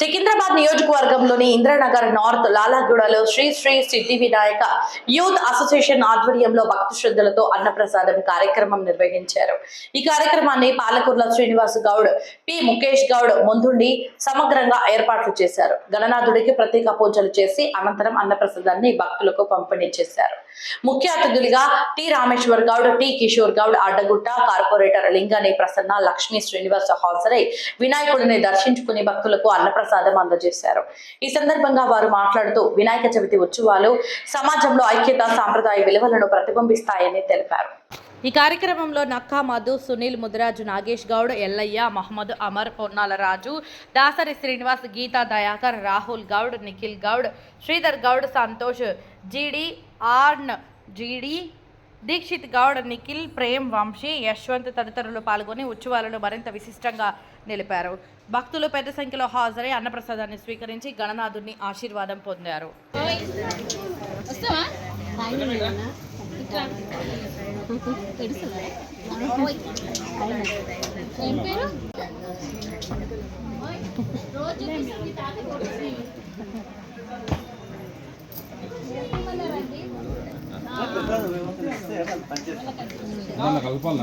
సికింద్రాబాద్ నియోజకవర్గంలోని ఇంద్రనగర్ నార్త్ లాలాగూడలో Shri Shri Siddhi Vinayaka youth association ఆధ్వర్యంలో భక్తి శ్రద్ధలతో అన్నప్రసాదం కార్యక్రమం నిర్వహించారు. ఈ కార్యక్రమాన్ని పాలకూర్ల శ్రీనివాస్ గౌడ్ పి. ముఖేష్ గౌడ్ ముందుండి సమగ్రంగా ఏర్పాట్లు చేశారు. గణనాథుడికి ప్రత్యేక పూజలు చేసి అనంతరం అన్నప్రసాదాన్ని భక్తులకు పంపిణీ చేశారు. ముఖ్య అతిథులుగా T. Rameshwar Goud T. Kishore Goud Addagutta corporator Lingani Prasanna Lakshmi Srinivas హాజరై వినాయకుడిని దర్శించుకుని భక్తులకు అన్నప్రసాదం అందజేశారు. ఈ సందర్భంగా వారు మాట్లాడుతూ వినాయక చవితి ఉత్సవాలు సమాజంలో ఐక్యత సాంప్రదాయ విలువలను ప్రతిబింబిస్తాయని తెలిపారు. ఈ కార్యక్రమంలో నక్కా మధు సునీల్ ముదిరాజు నాగేష్ గౌడ్ ఎల్లయ్య మహమ్మద్ అమర్ పొన్నాల రాజు దాసరి శ్రీనివాస్ గీతా దయాకర్ రాహుల్ గౌడ్ నిఖిల్ గౌడ్ శ్రీధర్ గౌడ్ సంతోష్ జీడి ఆర్న్ జీడి దీక్షిత్ గౌడ్ నిఖిల్ ప్రేమ్ వంశీ యశ్వంత్ తదితరులు పాల్గొని ఉత్సవాలను మరింత విశిష్టంగా నిలిపారు. భక్తులు పెద్ద సంఖ్యలో హాజరై అన్నప్రసాదాన్ని స్వీకరించి గణనాథుని ఆశీర్వాదం పొందారు. వస్తావా? కలపాలి